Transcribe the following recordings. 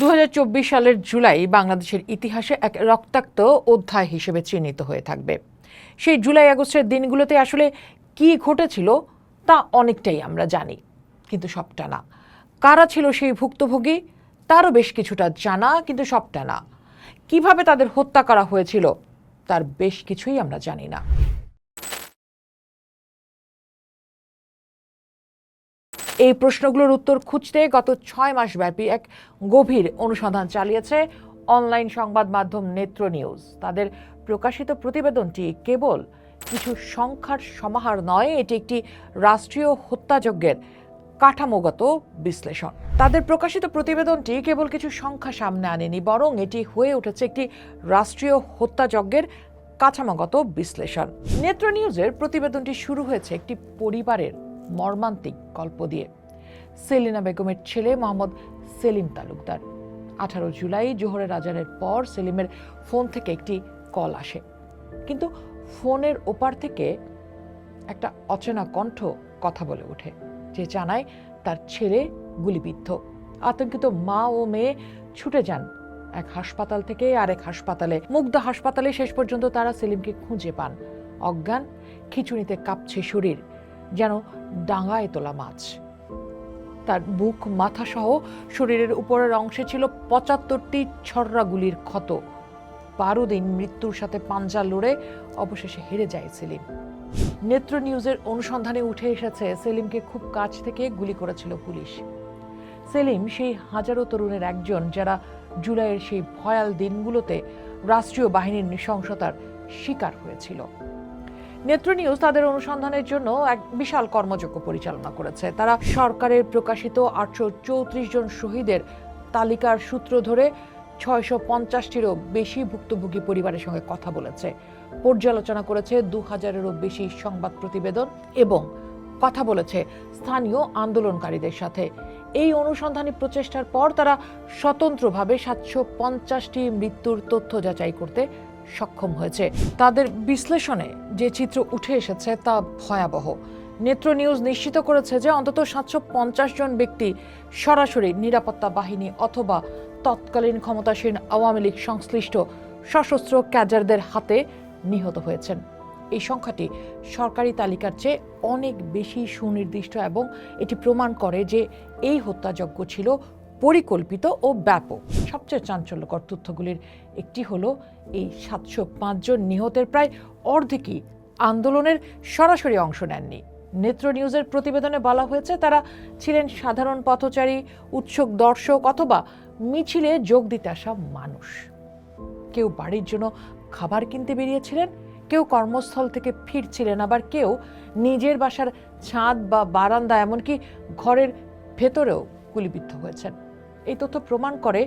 দু হাজার চব্বিশ সালের জুলাই বাংলাদেশের ইতিহাসে এক রক্তাক্ত অধ্যায় হিসেবে চিহ্নিত হয়ে থাকবে। সেই জুলাই আগস্টের দিনগুলোতে আসলে কি ঘটেছিল তা অনেকটাই আমরা জানি, কিন্তু সবটা না। কারা ছিল সেই ভুক্তভোগী তারও বেশ কিছুটা জানা, কিন্তু সবটা না। কীভাবে তাদের হত্যা করা হয়েছিল তার বেশ কিছুই আমরা জানি না। এই প্রশ্নগুলোর উত্তর খুঁজতে গত ছয় মাস ব্যাপী এক গভীর অনুসন্ধান চালিয়েছে অনলাইন সংবাদ মাধ্যম নেত্র নিউজ। তাদের প্রকাশিত প্রতিবেদনটি কেবল কিছু সংখ্যার সমাহার নয়, এটি একটি রাষ্ট্রীয় হত্যাযজ্ঞের কাঠামোগত বিশ্লেষণ। তাদের প্রকাশিত প্রতিবেদনটি কেবল কিছু সংখ্যা সামনে আনেনি, বরং এটি হয়ে উঠেছে একটি রাষ্ট্রীয় হত্যাযজ্ঞের কাঠামোগত বিশ্লেষণ। নেত্র নিউজের প্রতিবেদনটি শুরু হয়েছে একটি পরিবারের মর্মান্তিক গল্প দিয়ে। সেলিনা বেগমের ছেলে মোহাম্মদ সেলিম তালুকদার। আঠারো জুলাই জোহরের আজানের পর সেলিমের ফোন থেকে একটি কল আসে। কিন্তু ফোনের ওপার থেকে একটা অচেনা কণ্ঠ কথা বলে ওঠে, যে জানায় তার ছেলে গুলিবিদ্ধ। আতঙ্কিত মা ও মেয়ে ছুটে যান। এক হাসপাতাল থেকে আরেক হাসপাতালে, মুগ্ধা হাসপাতালে শেষ পর্যন্ত তারা সেলিমকে খুঁজে পান। অজ্ঞান, খিচুড়িতে কাঁপছে শরীর। যেন ডাঙায় তোলা মাছ। তার বুক, মাথা সহ শরীরের উপরের অংশে ছিল পঁচাত্তরটি ছররা গুলির ক্ষত। বারো দিন মৃত্যুর সাথে পাঞ্জা লড়ে অবশেষে হেরে যায় সেলিম। নেত্র নিউজের অনুসন্ধানে উঠে এসেছে, সেলিমকে খুব কাছ থেকে গুলি করেছিল পুলিশ। সেলিম সেই হাজারো তরুণের একজন যারা জুলাইয়ের সেই ভয়াল দিনগুলোতে রাষ্ট্রীয় বাহিনীর নৃশংসতার শিকার হয়েছিল। নেত্র নিউজ তাদের অনুসন্ধানের জন্য এক বিশাল কর্মযজ্ঞ পরিচালনা করেছে। তারা সরকারের প্রকাশিত আটশো চৌত্রিশ জন শহীদের তালিকার সূত্র ধরে ছয়শো পঞ্চাশটিরও বেশি ভুক্তভোগী পরিবারের সঙ্গে কথা বলেছে। পর্যালোচনা করেছে দু হাজারেরও বেশি সংবাদ প্রতিবেদন এবং কথা বলেছে স্থানীয় আন্দোলনকারীদের সাথে। এই অনুসন্ধানী প্রচেষ্টার পর তারা স্বতন্ত্রভাবে সাতশো পঞ্চাশটি মৃত্যুর তথ্য যাচাই করতে সক্ষম হয়েছে। তাদের বিশ্লেষণে যে চিত্র উঠে এসেছে তা ভয়াবহ। নেত্র নিউজ নিশ্চিত করেছে যে অন্তত সাতশো পঞ্চাশ জন ব্যক্তি সরাসরি নিরাপত্তা বাহিনী অথবা তৎকালীন ক্ষমতাসীন আওয়ামী লীগ সংশ্লিষ্ট সশস্ত্র ক্যাডারদের হাতে নিহত হয়েছেন। এই সংখ্যাটি সরকারি তালিকার চেয়ে অনেক বেশি সুনির্দিষ্ট এবং এটি প্রমাণ করে যে এই হত্যাযজ্ঞ ছিল পরিকল্পিত ও ব্যাপক। সবচেয়ে চাঞ্চল্যকর তথ্যগুলির একটি হল, এই সাতশো পাঁচজন নিহতের প্রায় অর্ধেকই আন্দোলনের সরাসরি অংশ নেননি। নেত্র নিউজের প্রতিবেদনে বলা হয়েছে, তারা ছিলেন সাধারণ পথচারী, উৎসুক দর্শক অথবা মিছিলে যোগ দিতে আসা মানুষ। কেউ বাড়ির জন্য খাবার কিনতে বেরিয়েছিলেন, কেউ কর্মস্থল থেকে ফিরছিলেন, আবার কেউ নিজের বাসার ছাদ বা বারান্দা, এমনকি ঘরের ভেতরেও গুলিবিদ্ধ হয়েছেন। এই তথ্য প্রমাণ করে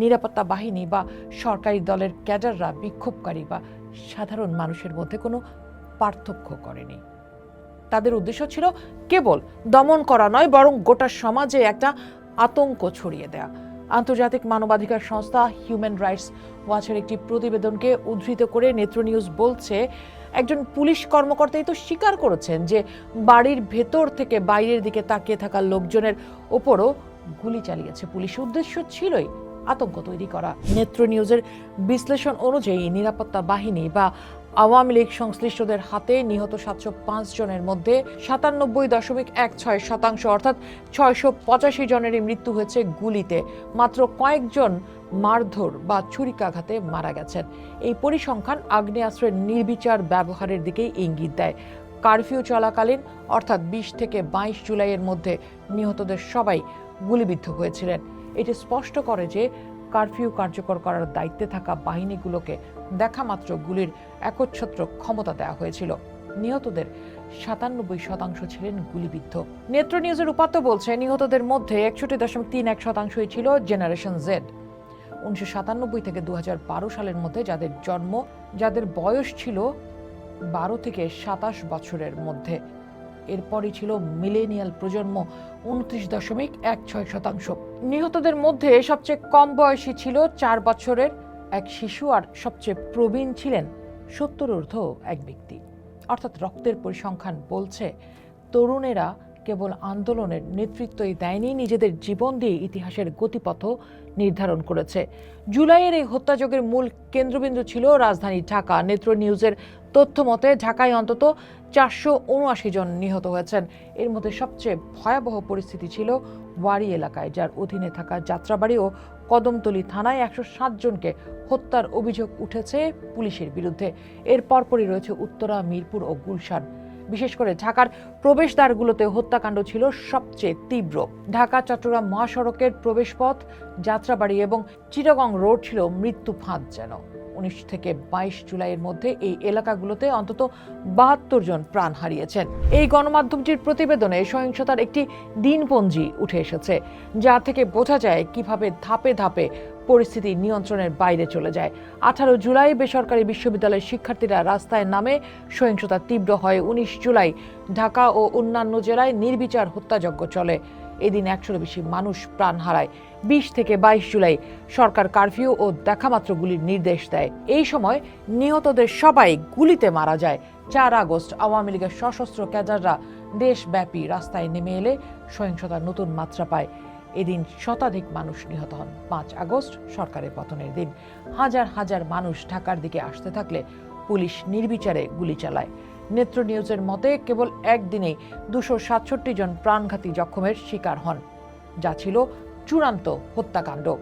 নিরাপত্তা বাহিনী বা সরকারি দলের ক্যাডাররা বিক্ষোভকারী বা সাধারণ মানুষের মধ্যে কোনো পার্থক্য করেনি। তাদের উদ্দেশ্য ছিল কেবল দমন করা নয়, বরং গোটা সমাজে একটা আতঙ্ক ছড়িয়ে দেয়া। আন্তর্জাতিক মানবাধিকার সংস্থা হিউম্যান রাইটস ওয়াচের একটি প্রতিবেদনকে উদ্ধৃত করে নেত্র নিউজ বলছে, একজন পুলিশ কর্মকর্তাই তো স্বীকার করেছেন যে বাড়ির ভেতর থেকে বাইরের দিকে তাকিয়ে থাকা লোকজনের ওপরও গুলি চালিয়েছে। পুলিশ উদ্দেশ্য ছিলই আতঙ্ক তৈরি করা। নেত্র নিউজের বিশ্লেষণ অনুযায়ী নিরাপত্তা বাহিনী বা আওয়ামী লীগ সংশ্লিষ্টদের হাতে নিহত সাতশো পাঁচ জনের মধ্যে সাতানব্বই দশমিক এক ছয় শতাংশ অর্থাৎ ছয়শো পঁচাশি জনেরই মৃত্যু হয়েছে গুলিতে। মাত্র কয়েকজন মারধর বা ছুরিকাঘাতে মারা গেছেন। এই পরিসংখ্যান আগ্নেয়াস্ত্রের নির্বিচার ব্যবহারের দিকেই ইঙ্গিত দেয়। কারফিউ চলাকালীন অর্থাৎ বিশ থেকে বাইশ জুলাইয়ের মধ্যে নিহতদের সবাই গুলিবিদ্ধ হয়েছিলেন। এটি স্পষ্ট করে যে কারফিউ কার্যকর করার দায়িত্বে থাকা বাহিনীগুলোকে দেখা মাত্র গুলির একচ্ছত্র ক্ষমতা দেওয়া হয়েছিল। নিহতদের সাতানব্বই শতাংশ ছিলেন গুলিবিদ্ধ। নেত্র নিউজের উপাত্ত বলছে, নিহতদের মধ্যে একষট্টি দশমিক তিন এক শতাংশই ছিল জেনারেশন জেড। উনিশশো সাতানব্বই থেকে দু সালের মধ্যে যাদের জন্ম, যাদের বয়স ছিল বারো থেকে সাতাশ বছরের মধ্যে। এরপরই ছিল মিলেনিয়াল প্রজন্ম উনত্রিশ দশমিক এক ছয় শতাংশ। নিহতদের মধ্যে সবচেয়ে কম বয়সী ছিল চার বছরের এক শিশু আর সবচেয়ে প্রবীণ ছিলেন সত্তর ঊর্ধ্ব এক ব্যক্তি। অর্থাৎ রক্তের পরিসংখ্যান বলছে, তরুণেরা কেবল আন্দোলনের নেতৃত্বই দেয়নি, নিজেদের জীবন দিয়ে ইতিহাসের গতিপথ নির্ধারণ করেছে। জুলাইয়ের এই হত্যাযোগের মূল কেন্দ্রবিন্দু ছিল রাজধানী ঢাকা। নেত্র নিউজের তথ্য মতে, ঢাকায় অন্তত চারশো উনআশি জন নিহত হয়েছেন। এর মধ্যে সবচেয়ে ভয়াবহ পরিস্থিতি ছিল ওয়ারি এলাকায়, যার অধীনে থাকা যাত্রাবাড়ি ও কদমতলী থানায় একশো সাত জনকে হত্যার অভিযোগ উঠেছে পুলিশের বিরুদ্ধে। এর পরপরই রয়েছে উত্তরা, মিরপুর ও গুলশান। বিশেষ করে ঢাকার প্রবেশদ্বারগুলোতে হত্যাকাণ্ড ছিল সবচেয়ে তীব্র। ঢাকা, চট্টগ্রাম মহাসড়কের প্রবেশপথ, যাত্রাবাড়ি এবং চিটাগং রোড ছিল মৃত্যু ফাঁদ যেন। উনিশ থেকে বাইশ জুলাইয়ের মধ্যে এই এলাকাগুলোতে অন্তত বাহাত্তর জন প্রাণ হারিয়েছেন। এই গণমাধ্যমটির প্রতিবেদনে সহিংসতার একটি দিনপঞ্জি উঠে এসেছে, যা থেকে বোঝা যায় কীভাবে ধাপে ধাপে পরিস্থিতি নিয়ন্ত্রণের বাইরে চলে যায়। আঠারো জুলাই বেসরকারি বিশ্ববিদ্যালয়ের শিক্ষার্থীরা রাস্তায় নামে সহিংসতা তীব্র হয়। উনিশ জুলাই ঢাকা ও অন্যান্য জেলায় নির্বিচার হত্যাযজ্ঞ চলে। এদিন একশোর বেশি মানুষ প্রাণ হারায়। বিশ থেকে বাইশ জুলাই সরকার কারফিউ ও দেখামাত্র গুলির নির্দেশ দেয়। এই সময় নিহতদের সবাই গুলিতে মারা যায়। চার আগস্ট আওয়ামী লীগের সশস্ত্র ক্যাডাররা দেশব্যাপী রাস্তায় নেমে এলে সহিংসতার নতুন মাত্রা পায়। এদিন শতাধিক মানুষ নিহত হন। পাঁচ আগস্ট সরকারের পতনের দিন। হাজার হাজার মানুষ ঢাকার দিকে আসতে থাকলে পুলিশ নির্বিচারে গুলি চালায়। নেত্র নিউজের মতে কেবল একদিনেই দুশো সাতষট্টি জন প্রাণঘাতী জখমের শিকার হন। যা ছিল চূড়ান্ত হত্যাকাণ্ড।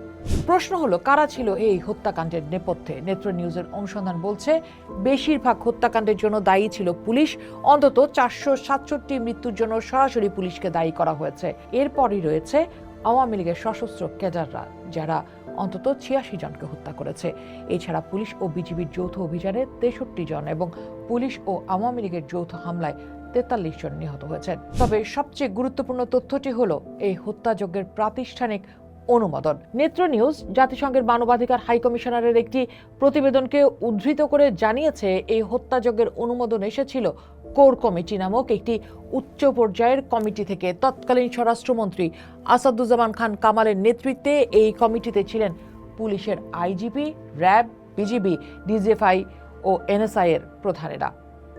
প্রশ্ন হলো, কারা ছিল এই হত্যাকাণ্ডের নেপথ্যে? নেত্র নিউজের অনুসন্ধান বলছে, বেশিরভাগ হত্যাকাণ্ডের জন্য দায়ী ছিল পুলিশ। অন্তত চারশো সাতষট্টি মৃত্যুর জন্য সরাসরি পুলিশকে দায়ী করা হয়েছে। এরপরই রয়েছে আওয়ামী লীগের সশস্ত্র ক্যাডাররা যারা অন্তত ছিয়াশি জনকে হত্যা করেছে। এছাড়া পুলিশ ও বিজিবির যৌথ অভিযানে তেষট্টি জন এবং পুলিশ ও আওয়ামী লীগের যৌথ হামলায় তেতাল্লিশ জন নিহত হয়েছেন। তবে সবচেয়ে গুরুত্বপূর্ণ তথ্যটি হলো, এই হত্যাযজ্ঞের প্রাতিষ্ঠানিক অনুমোদন। নেত্র নিউজ, জাতিসংঘের মানবাধিকার হাইকমিশনারের একটি প্রতিবেদনকে উদ্ধৃত করে জানিয়েছে, এই হত্যাযজ্ঞের অনুমোদন এসেছিল কোর কমিটি নামক একটি উচ্চ পর্যায়ের কমিটি থেকে। তৎকালীন স্বরাষ্ট্রমন্ত্রী আসাদুজ্জামান খান কামালের নেতৃত্বে এই কমিটিতে ছিলেন পুলিশের আইজিপি, র্যাব, বিজিবি, ডিজিএফআই ও এনএসআই এর প্রধানেরা।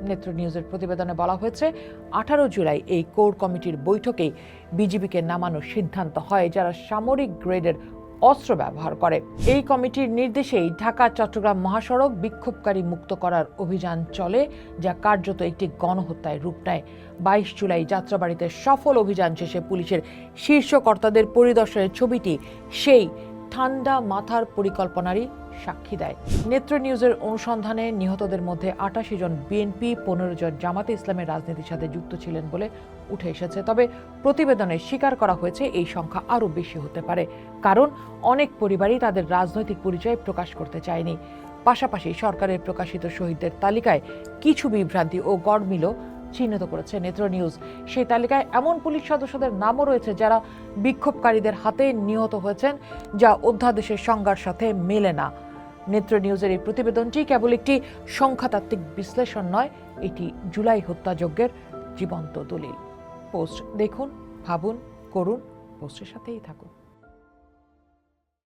নেত্র নিউজের প্রতিবেদনে বলা হয়েছে, আঠারো জুলাই এই কোর কমিটির বৈঠকেই বিজিবিকে নামানোর সিদ্ধান্ত হয় যারা সামরিক গ্রেডের অস্ত্র ব্যবহার করে। এই কমিটির নির্দেশেই ঢাকা, চট্টগ্রাম মহাসড়ক বিক্ষোভকারী মুক্ত করার অভিযান চলে, যা কার্যত একটি গণহত্যায় রূপ নেয়। বাইশ জুলাই যাত্রাবাড়িতে সফল অভিযান শেষে পুলিশের শীর্ষ কর্তাদের পরিদর্শনের ছবিটি সেই ঠান্ডা মাথার পরিকল্পনারই সাক্ষী দেয়। নেত্র নিউজের অনুসন্ধানে নিহতদের মধ্যে আটাশি জন বিএনপি, পনেরো জন জামাতে ইসলামের রাজনীতির সাথে যুক্ত ছিলেন বলে উঠে এসেছে। তবে প্রতিবেদনে স্বীকার করা হয়েছে, এই সংখ্যা আরও বেশি হতে পারে। কারণ, অনেক পরিবারই তাদের রাজনৈতিক পরিচয় প্রকাশ করতে চায়নি। পাশাপাশি সরকারের প্রকাশিত শহীদদের তালিকায় কিছু বিভ্রান্তি ও গড়মিলও চিহ্নিত করেছে নেত্র নিউজ। সেই তালিকায় এমন পুলিশ সদস্যদের নামও রয়েছে যারা বিক্ষোভকারীদের হাতে নিহত হয়েছেন, যা অধ্যাদেশের সংজ্ঞার সাথে মেলে না। নেত্র নিউজের এই প্রতিবেদনটি কেবল একটি সংখ্যাতাত্ত্বিক বিশ্লেষণ নয়, এটি জুলাই হত্যাযজ্ঞের জীবন্ত দলিল। পোস্ট দেখুন, ভাবুন, করুন, পোস্টের সাথেই থাকুন।